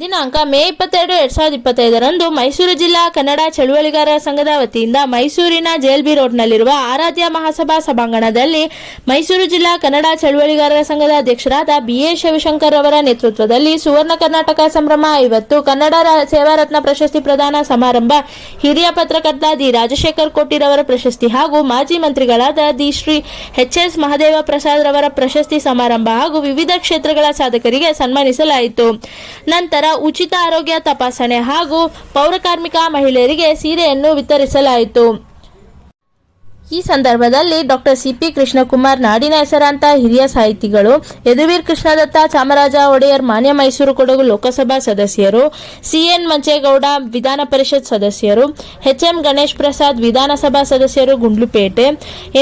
ದಿನಾಂಕ ಮೇ ಇಪ್ಪತ್ತೆರಡು, ಎರಡ್ ಸಾವಿರದ ಇಪ್ಪತ್ತೈದರಂದು ಮೈಸೂರು ಜಿಲ್ಲಾ ಕನ್ನಡ ಚಳುವಳಿಗಾರರ ಸಂಘದ ವತಿಯಿಂದ ಮೈಸೂರಿನ ರೋಡ್ ರೋಡ್ನಲ್ಲಿರುವ ಆರಾಧ್ಯ ಮಹಾಸಭಾ ಸಭಾಂಗಣದಲ್ಲಿ ಮೈಸೂರು ಜಿಲ್ಲಾ ಕನ್ನಡ ಚಳುವಳಿಗಾರರ ಸಂಘದ ಅಧ್ಯಕ್ಷರಾದ ಬಿಎ ಶಿವಶಂಕರ್ ಅವರ ನೇತೃತ್ವದಲ್ಲಿ ಸುವರ್ಣ ಕರ್ನಾಟಕ ಸಂಭ್ರಮ ಐವತ್ತು, ಕನ್ನಡ ಸೇವಾರತ್ನ ಪ್ರಶಸ್ತಿ ಪ್ರದಾನ ಸಮಾರಂಭ, ಹಿರಿಯ ಪತ್ರಕರ್ತ ದಿ ರಾಜಶೇಖರ್ ಕೋಟಿರವರ ಪ್ರಶಸ್ತಿ ಹಾಗೂ ಮಾಜಿ ಮಂತ್ರಿಗಳಾದ ದಿ ಶ್ರೀ ಎಚ್ ಎಸ್ ಮಹದೇವ ಪ್ರಸಾದ್ ರವರ ಪ್ರಶಸ್ತಿ ಸಮಾರಂಭ ಹಾಗೂ ವಿವಿಧ ಕ್ಷೇತ್ರಗಳ ಸಾಧಕರಿಗೆ ಸನ್ಮಾನಿಸಲಾಯಿತು. ನಂತರ ಉಚಿತ ಆರೋಗ್ಯ ತಪಾಸಣೆ ಹಾಗೂ ಪೌರಕಾರ್ಮಿಕ ಮಹಿಳೆಯರಿಗೆ ಸೀರೆಯನ್ನು ವಿತರಿಸಲಾಯಿತು. ಈ ಸಂದರ್ಭದಲ್ಲಿ ಡಾಕ್ಟರ್ ಸಿಪಿ ಕೃಷ್ಣಕುಮಾರ್ ನಾಡಿನ ಹೆಸರಾಂತ ಹಿರಿಯ ಸಾಹಿತಿಗಳು ಯದುವೀರ್ ಕೃಷ್ಣದತ್ತ ಚಾಮರಾಜ ಒಡೆಯರ್ ಮಾನ್ಯ ಮೈಸೂರು ಕೊಡಗು ಲೋಕಸಭಾ ಸದಸ್ಯರು ಸಿಎನ್ ಮಂಚೇಗೌಡ ವಿಧಾನ ಪರಿಷತ್ ಸದಸ್ಯರು ಎಚ್ಎಂ ಗಣೇಶ್ ಪ್ರಸಾದ್ ವಿಧಾನಸಭಾ ಸದಸ್ಯರು ಗುಂಡ್ಲುಪೇಟೆ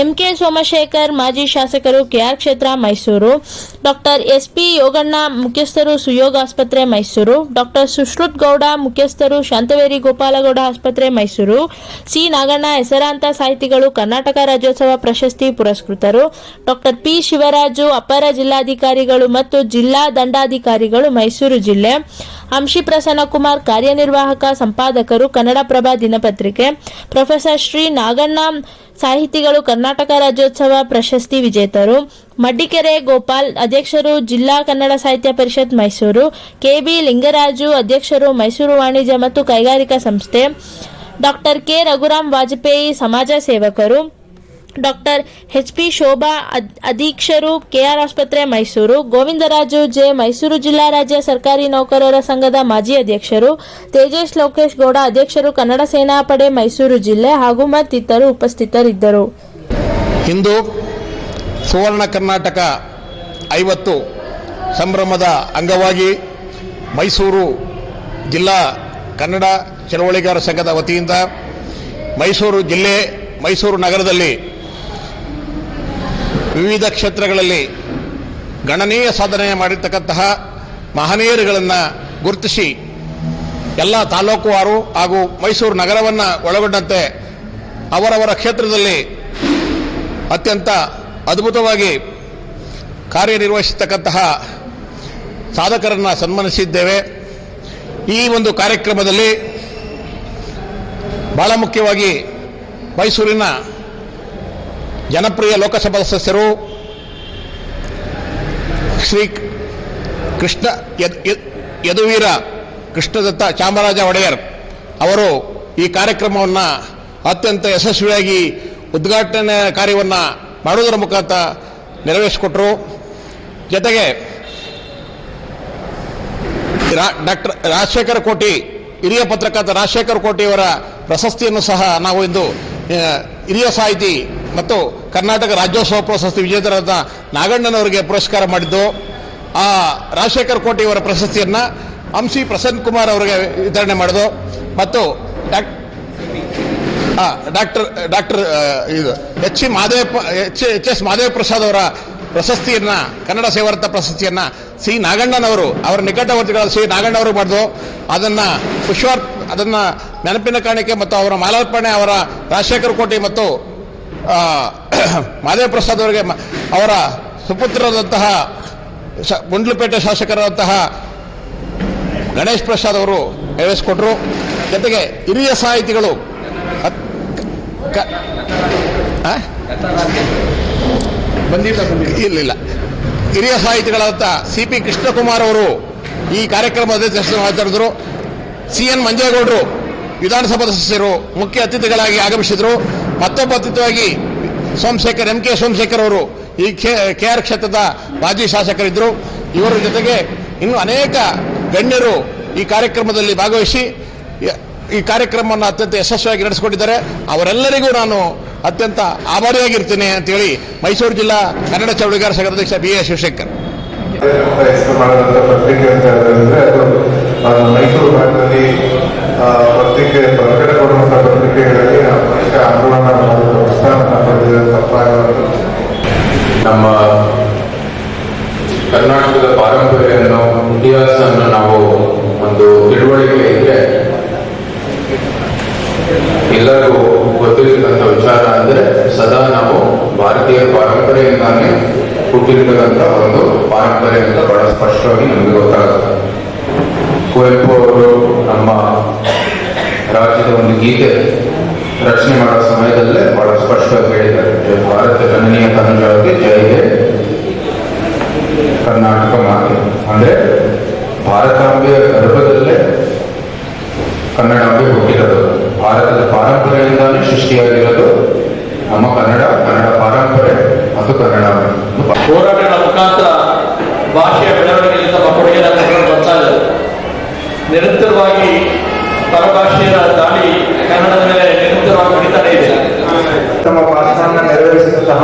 ಎಂಕೆ ಸೋಮಶೇಖರ್ ಮಾಜಿ ಶಾಸಕರು ಕೆಆರ್ ಕ್ಷೇತ್ರ Mysuru doctor S P Yoganna, ಮುಖ್ಯಸ್ಥರು ಸುಯೋಗ ಆಸ್ಪತ್ರೆ, ಮೈಸೂರು. ಡಾಕ್ಟರ್ ಸುಶ್ರುತ್ ಗೌಡ, ಮುಖ್ಯಸ್ಥರು ಶಾಂತವೇರಿ ಗೋಪಾಲಗೌಡ ಆಸ್ಪತ್ರೆ, ಮೈಸೂರು. ಸಿ. ನಾಗಣ್ಣ, ಹೆಸರಾಂತ ಸಾಹಿತಿಗಳು, ಕರ್ನಾಟಕ ರಾಜ್ಯೋತ್ಸವ ಪ್ರಶಸ್ತಿ ಪುರಸ್ಕೃತರು. Doctor P. ಶಿವರಾಜು, ಅಪರ ಜಿಲ್ಲಾಧಿಕಾರಿಗಳು ಮತ್ತು ಜಿಲ್ಲಾ ದಂಡಾಧಿಕಾರಿಗಳು, ಮೈಸೂರು ಜಿಲ್ಲೆ. ಅಂಶಿ ಪ್ರಸನ್ನಕುಮಾರ್ ಕಾರ್ಯನಿರ್ವಾಹಕ ಸಂಪಾದಕರು, ಕನ್ನಡಪ್ರಭ ದಿನಪತ್ರಿಕೆ. ಪ್ರೊಫೆಸರ್ ಶ್ರೀ ನಾಗಣ್ಣ ಸಾಹಿತಿಗಳು ಕರ್ನಾಟಕ ರಾಜ್ಯೋತ್ಸವ ಪ್ರಶಸ್ತಿ ವಿಜೇತರು. ಮಡ್ಡಿಕೆರೆ ಗೋಪಾಲ್ ಅಧ್ಯಕ್ಷರು ಜಿಲ್ಲಾ ಕನ್ನಡ ಸಾಹಿತ್ಯ ಪರಿಷತ್ ಮೈಸೂರು. ಕೆಬಿ ಲಿಂಗರಾಜು ಅಧ್ಯಕ್ಷರು ಮೈಸೂರು ವಾಣಿಜ್ಯ ಮತ್ತು ಕೈಗಾರಿಕಾ ಸಂಸ್ಥೆ. ಡಾಕ್ಟರ್ ಕೆ ರಘುರಾಮ್ ವಾಜಪೇಯಿ ಸಮಾಜ ಸೇವಕರು. ಡಾಕ್ಟರ್ ಎಚ್ ಪಿ ಶೋಭಾ ಅಧೀಕ್ಷರು ಕೆಆರ್ ಆಸ್ಪತ್ರೆ ಮೈಸೂರು, ಗೋವಿಂದರಾಜು ಜೆ ಮೈಸೂರು ಜಿಲ್ಲಾ ರಾಜ್ಯ ಸರ್ಕಾರಿ ನೌಕರರ ಸಂಘದ ಮಾಜಿ ಅಧ್ಯಕ್ಷರು ತೇಜೇಶ್ ಲೋಕೇಶ್ ಗೌಡ ಅಧ್ಯಕ್ಷರು ಕನ್ನಡ ಸೇನಾಪಡೆ ಮೈಸೂರು ಜಿಲ್ಲೆ ಹಾಗೂ ಮತ್ತಿತರರು ಉಪಸ್ಥಿತರಿದ್ದರು. ಇಂದು ಸುವರ್ಣ ಕರ್ನಾಟಕ ಐವತ್ತು ಸಂಭ್ರಮದ ಅಂಗವಾಗಿ ಮೈಸೂರು ಜಿಲ್ಲಾ ಕನ್ನಡ ಚಳವಳಿಗಾರ ಸಂಘದ ವತಿಯಿಂದ ಮೈಸೂರು ಜಿಲ್ಲೆ ಮೈಸೂರು ನಗರದಲ್ಲಿ ವಿವಿಧ ಕ್ಷೇತ್ರಗಳಲ್ಲಿ ಗಣನೀಯ ಸಾಧನೆ ಮಾಡಿರ್ತಕ್ಕಂತಹ ಮಹನೀಯರುಗಳನ್ನು ಗುರುತಿಸಿ ಎಲ್ಲ ತಾಲೂಕುವಾರು ಹಾಗೂ ಮೈಸೂರು ನಗರವನ್ನು ಒಳಗೊಂಡಂತೆ ಅವರವರ ಕ್ಷೇತ್ರದಲ್ಲಿ ಅತ್ಯಂತ ಅದ್ಭುತವಾಗಿ ಕಾರ್ಯನಿರ್ವಹಿಸತಕ್ಕಂತಹ ಸಾಧಕರನ್ನು ಸನ್ಮಾನಿಸಿದ್ದೇವೆ. ಈ ಒಂದು ಕಾರ್ಯಕ್ರಮದಲ್ಲಿ ಬಹಳ ಮುಖ್ಯವಾಗಿ ಮೈಸೂರಿನ ಜನಪ್ರಿಯ ಲೋಕಸಭಾ ಸದಸ್ಯರು ಶ್ರೀ ಕೃಷ್ಣ ಯದ್- ಯದ್- ಯದುವೀರ ಕೃಷ್ಣದತ್ತ ಚಾಮರಾಜ ಒಡೆಯರ್ ಅವರು ಈ ಕಾರ್ಯಕ್ರಮವನ್ನು ಅತ್ಯಂತ ಯಶಸ್ವಿಯಾಗಿ ಉದ್ಘಾಟನೆ ಕಾರ್ಯವನ್ನು ಮಾಡುವುದರ ಮುಖಾಂತರ ನೆರವೇರಿಸಿಕೊಟ್ರು. ಜೊತೆಗೆ ಡಾಕ್ಟರ್ ರಾಜಶೇಖರ ಕೋಟಿ, ಹಿರಿಯ ಪತ್ರಕರ್ತ ರಾಜಶೇಖರ ಕೋಟಿಯವರ ಪ್ರಶಸ್ತಿಯನ್ನು ಸಹ ನಾವು ಇಂದು ಹಿರಿಯ ಸಾಹಿತಿ ಮತ್ತು ಕರ್ನಾಟಕ ರಾಜ್ಯೋತ್ಸವ ಪ್ರಶಸ್ತಿ ವಿಜೇತರಾದ ನಾಗಣ್ಣನವರಿಗೆ ಪುರಸ್ಕಾರ ಮಾಡಿದ್ದು, ಆ ರಾಜಶೇಖರ ಕೋಟೆಯವರ ಪ್ರಶಸ್ತಿಯನ್ನು ಅಂಶಿ ಪ್ರಸನ್ನ ಕುಮಾರ್ ಅವರಿಗೆ ವಿತರಣೆ ಮಾಡಿದ್ದು ಮತ್ತು ಡಾಕ್ ಡಾಕ್ಟರ್ ಡಾಕ್ಟರ್ ಇದು, H C Madeva, H H S Madeva Prasad ಅವರ ಪ್ರಶಸ್ತಿಯನ್ನ, ಕನ್ನಡ ಸೇವಾರ್ಥ ಪ್ರಶಸ್ತಿಯನ್ನ ಸಿ ನಾಗಣ್ಣನವರು, ಅವರ ನಿಕಟವರ್ತಿಗಳ ಸಿ ನಾಗಣ್ಣವರು ಮಾಡಿದ್ರು ಅದನ್ನ ಪುಷ್ಪಾರ್ ಅದನ್ನ ನೆನಪಿನ ಕಾಣಿಕೆ ಮತ್ತು ಅವರ ಮಾಲಾರ್ಪಣೆ ಅವರ ರಾಜಶೇಖರ ಕೋಟೆ ಮತ್ತು ಮಾದೇವ ಪ್ರಸಾದ್ ಅವರಿಗೆ ಅವರ ಸುಪುತ್ರರಾದಂತಹ ಶ- ಗುಂಡ್ಲುಪೇಟೆ ಶಾಸಕರಾದಂತಹ ಗಣೇಶ್ ಪ್ರಸಾದ್ ಅವರು ನೆರವೇರಿಸಿಕೊಟ್ರು ಜೊತೆಗೆ ಹಿರಿಯ ಸಾಹಿತಿಗಳು ಆ? ಇಲ್ಲ ಇಲ್ಲ. ಹಿರಿಯ ಸಾಹಿತಿಗಳಾದಂಥ ಸಿ ಪಿ ಕೃಷ್ಣಕುಮಾರ್ ಅವರು ಈ ಕಾರ್ಯಕ್ರಮದ ಮಾತಾಡಿದ್ರು ಸಿ ಎನ್ ಮಂಜೇಗೌಡರು ವಿಧಾನಸಭಾ ಸದಸ್ಯರು ಮುಖ್ಯ ಅತಿಥಿಗಳಾಗಿ ಆಗಮಿಸಿದರು. ಮತ್ತೊಬ್ಬ ಅತಿಥಿಯಾಗಿ ಸೋಮಶೇಖರ್ ಎಂ ಕೆ ಸೋಮಶೇಖರ್ ಅವರು ಈ ಕೆ ಆರ್ ಕ್ಷೇತ್ರದ ಮಾಜಿ ಶಾಸಕರಿದ್ದರು. ಇವರ ಜೊತೆಗೆ ಇನ್ನು ಅನೇಕ ಗಣ್ಯರು ಈ ಕಾರ್ಯಕ್ರಮದಲ್ಲಿ ಭಾಗವಹಿಸಿ ಈ ಕಾರ್ಯಕ್ರಮವನ್ನು ಅತ್ಯಂತ ಯಶಸ್ವಿಯಾಗಿ ನಡೆಸಿಕೊಂಡಿದ್ದಾರೆ. ಅವರೆಲ್ಲರಿಗೂ ನಾನು ಅತ್ಯಂತ ಆಭಾರಿಯಾಗಿರ್ತೇನೆ ಅಂತೇಳಿ ಮೈಸೂರು ಜಿಲ್ಲಾ ಕನ್ನಡ ಚೌಡಿಗಾರ ಸಂಘದ ಅಧ್ಯಕ್ಷ ಬಿ ಎ ಶಿವಶಂಕರ್ ಮೈಸೂರು ಪತ್ರಿಕೆ ಪ್ರಕಟಗೊಳ್ಳುವಂಥ ಪತ್ರಿಕೆಗಳಲ್ಲಿ ಆ ಮನುಷ್ಯ ಆಂದೋಲನ ಮಾಡಿದ ನಮ್ಮ ಕರ್ನಾಟಕದ ಪಾರಂಪರ್ಯವನ್ನು ಇತಿಹಾಸವನ್ನು ನಾವು ಒಂದು ತಿಳುವಳಿಕೆ ಇದ್ರೆ ಎಲ್ಲರಿಗೂ ಗೊತ್ತಿರತಕ್ಕಂಥ ವಿಚಾರ ಅಂದ್ರೆ ಸದಾ ನಾವು ಭಾರತೀಯ ಪರಂಪರೆಯಿಂದಾನೇ ಹುಟ್ಟಿರ್ತಕ್ಕಂಥ ಒಂದು ಪಾರಂಪರೆ ಅಂತ ಬಹಳ ಸ್ಪಷ್ಟವಾಗಿ ನಮಗೆ ಗೊತ್ತಾಗುತ್ತೆ. ಕುವೆಂಪು ಅವರು ಗೀತೆ ರಚನೆ ಮಾಡೋ ಸಮಯದಲ್ಲೇ ಬಹಳ ಸ್ಪಷ್ಟವಾಗಿ ಹೇಳಿದ್ದಾರೆ. ಭಾರತ ಜನನೀಯ ಕನ್ನಡಕ್ಕೆ ಜೈ ಹೇ ಕರ್ನಾಟಕ ಮಾತೆ. ಅಂದ್ರೆ ಭಾರತಾಂಬೆಯ ಗರ್ಭದಲ್ಲೇ ಕನ್ನಡಾಂಬೆ ಹುಟ್ಟಿರೋದು ಭಾರತದ ಪಾರಂಪರೆಯಿಂದಾನೇ ಸೃಷ್ಟಿಯಾಗಿರೋದು ನಮ್ಮ ಕನ್ನಡ ಕನ್ನಡ ಪಾರಂಪರೆ ಮತ್ತು ಕನ್ನಡ ಹೋರಾಟಗಳ ಮುಖಾಂತರ ಭಾಷೆಯ ಬೆಳವಣಿಗೆಯಿಂದ ಮಕ್ಕಳಿಗೆ ಬರ್ತಾ ಇದ್ದಾರೆ. ನಿರಂತರವಾಗಿ ಪರಭಾಷೆಯ ದಾಳಿ ಕನ್ನಡದ ಮೇಲೆ ನಿರಂತರವಾಗಿ ನಡೀತಾನೆ ಇದೆ ತಮ್ಮ ಭಾಷಣವನ್ನು ನೆರವೇರಿಸಿದಂತಹ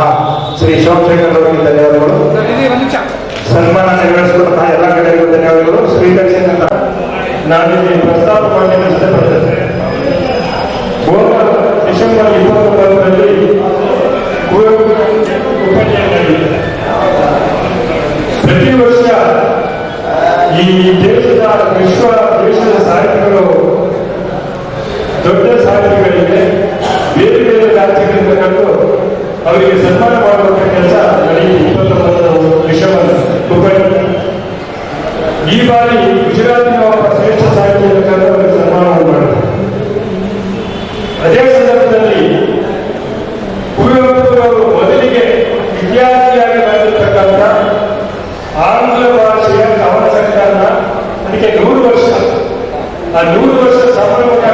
ಶ್ರೀ ಸೋಮಶೇಖರ್ ಅವರಿಗೆ ಧನ್ಯವಾದಗಳು ಸನ್ಮಾನ ನೆರವೇರಿಸಿದಂತಹ ಎಲ್ಲ ಕಡೆಗೂ ಧನ್ಯವಾದಗಳು ಸ್ವೀಕರಿಸಿದಂತಹ ನಾನು ಇಲ್ಲಿ ಪ್ರಸ್ತಾಪ ಮಾಡಲಿಕ್ಕೆ ಇಷ್ಟಪಡ್ತೇನೆ ಹೋದ ಡಿಸೆಂಬರ್ ಇಪ್ಪತ್ತೊಂಬತ್ತರಲ್ಲಿ ಕುವೆಂಪು ಉಪನ್ಯಾಸ ನೀಡಿದ್ದಾರೆ. ಪ್ರತಿ ವರ್ಷ ಈ ದೇಶದ ವಿಶ್ವ ದೇಶದ ಸಾಹಿತಿಗಳು ದೊಡ್ಡ ಸಾಧನೆಗಳಿಗೆ ಬೇರೆ ಬೇರೆ ರಾಜ್ಯಗಳಿಂದ ಕಂಡು ಅವರಿಗೆ ಸನ್ಮಾನ ಮಾಡುವಂತ ಕೆಲಸ ಹುಬ್ಬಳ್ಳಿ ಈ ಬಾರಿ ಗುಜರಾತಿನ ಒಬ್ಬ ಶ್ರೇಷ್ಠ ಸಾಹಿತ್ಯದ ಕರೆದು ಅವರಿಗೆ ಸನ್ಮಾನವನ್ನು ಮಾಡಿದರು. ಅದೇ ಸಂದರ್ಭದಲ್ಲಿ ಕುವೆಂಪು ಅವರು ಮೊದಲಿಗೆ ವಿದ್ಯಾರ್ಥಿಯಾಗಿ ಬಂದಿರತಕ್ಕಂಥ ಆಂಗ್ಲ ಭಾಷೆಯ ಕವನ ಸಂಕಲನ, ಅದಕ್ಕೆ ನೂರು ವರ್ಷ. ಆ ನೂರು ವರ್ಷ ಸಂಭ್ರಮದ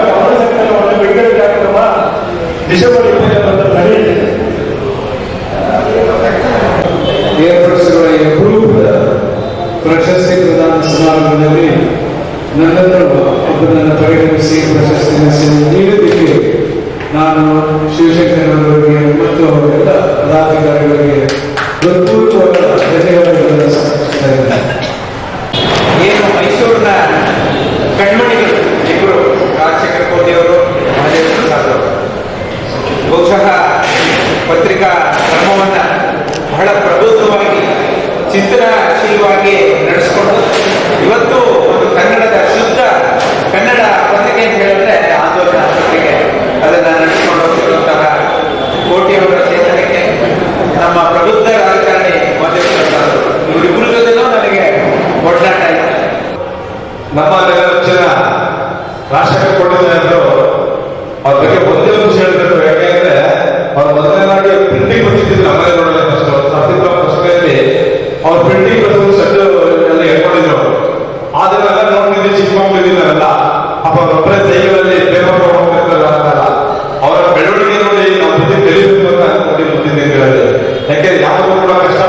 ಬಿಡುಗಡೆ ಕಾರ್ಯಕ್ರಮ ಡಿಸೆಂಬರ್ ನಡೆಯುತ್ತಿದೆ ಏರ್ಫೋರ್ಸ್ಗಳ ಪ್ರಶಸ್ತಿ ಪ್ರದಾನ ಸಮಾರಂಭದಲ್ಲಿ ನನ್ನನ್ನು ಪರಿಗಣಿಸಿ ಪ್ರಶಸ್ತಿ ನೀಡುತ್ತಿಗೆ ನಾನು ಶಿವಶಂಕರ್ ಅವರಿಗೆ ಮತ್ತು ಅವರೆಲ್ಲ ಪದಾಧಿಕಾರಿಗಳಿಗೆ ಹೃತ್ಪೂರ್ವಕ ಧನ್ಯವಾದಗಳನ್ನು ಸಲ್ಲಿಸ್ತಾ ಇದ್ದೇನೆ ಏನು ಮೈಸೂರಿನ ಕಣ್ಮಣಿಗಳು ಇಬ್ಬರು ರಾಜಶೇಖರ ಕೋಟಿಯವರು ಮಹದೇವ ಪ್ರಸಾದ್ ಅವರು ಬಹುಶಃ ಪತ್ರಿಕಾ ಧರ್ಮವನ್ನ ಬಹಳ ಪ್ರಬುದ್ಧವಾಗಿ ಚಿತ್ರಶೀಲವಾಗಿ ನಡೆಸಿಕೊಂಡು, ಇವತ್ತು ಒಂದು ಕನ್ನಡದ ಶುದ್ಧ ಕನ್ನಡ ಪತ್ರಿಕೆ ಅಂತ ಹೇಳಿದ್ರೆ ಆಂದೋಲನ ಪತ್ರಿಕೆ. ಅದನ್ನ ನಡೆಸಿಕೊಂಡು ಹೋಗ್ತಿರುವಂತಹ ಕೋಟಿಯವರ ಚೇತನಕ್ಕೆ ನಮ್ಮ ಪ್ರಬುದ್ಧ ಅದನ್ನೆಲ್ಲ ನೋಡ್ತಿದ್ದೆ ಚಿಕ್ಕ ಮಕ್ಕಳಿದ್ದೀನಲ್ಲ ಅಪ್ಪ ಒಬ್ಬರೇ ಸೈಕಲಲ್ಲಿ ಪೇಪರ್ ಹೋಗ್ತಿರ್ತಾರೆ ಅಂತಾರ ಅವರ ಬೆಳವಣಿಗೆ ನೋಡಿ ನಾವು ಬುದ್ಧಿ ಕಲಿಬೇಕು ಅಂತ ಅನ್ಕೊಂಡು ಬರ್ತಿದ್ದೆ ಅಂತ ಹೇಳಿದ್ರೆ ಯಾಕೆಂದ್ರೆ ಯಾವುದು ಕೂಡ ಕಷ್ಟಪಟ್ಟರೆ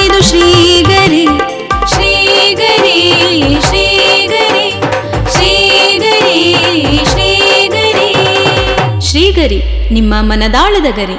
ನಿಮ್ಮ ಮನದಾಳದ ಗರಿ.